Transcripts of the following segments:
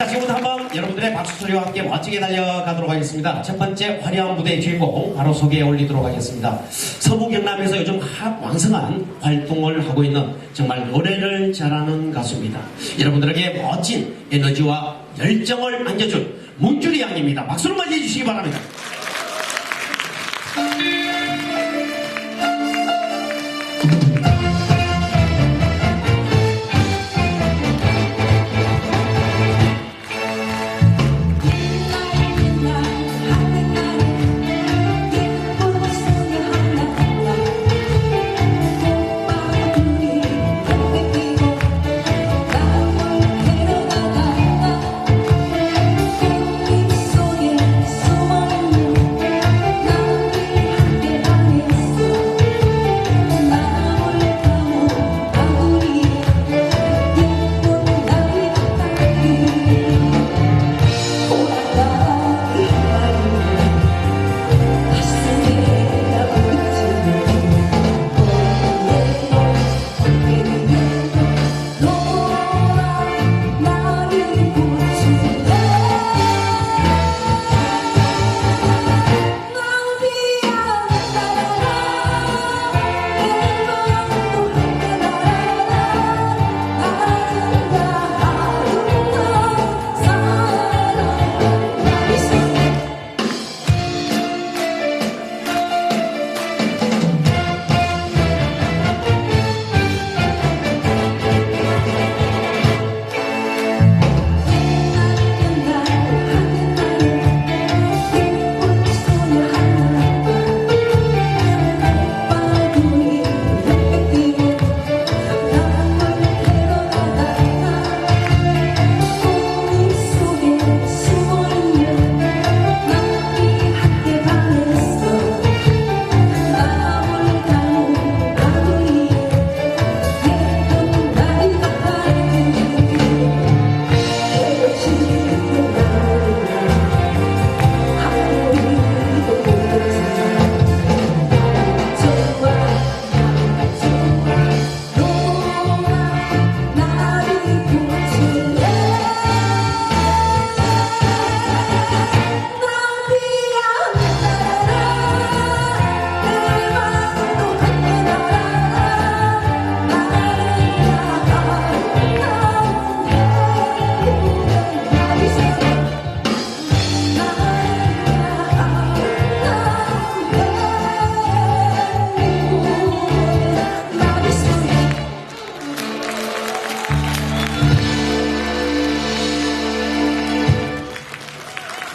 자, 지금부터 한번 여러분들의 박수 소리와 함께 멋지게 달려가도록 하겠습니다. 첫 번째 화려한 무대의 주인공 바로 소개해 올리도록 하겠습니다. 서부 경남에서 요즘 핫 왕성한 활동을 하고 있는 정말 노래를 잘하는 가수입니다. 여러분들에게 멋진 에너지와 열정을 안겨준 문주리 양입니다. 박수로 맞이해 주시기 바랍니다.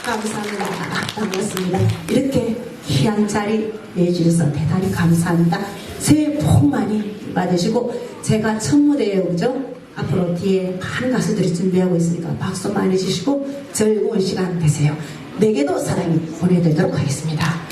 감사합니다. 반갑습니다. 이렇게 귀한 자리 내주셔서 대단히 감사합니다. 새해 복 많이 받으시고 제가 첫 무대에 오죠. 앞으로 뒤에 많은 가수들이 준비하고 있으니까 박수 많이 주시고 즐거운 시간 되세요. 내게도 사랑이 보내드리도록 하겠습니다.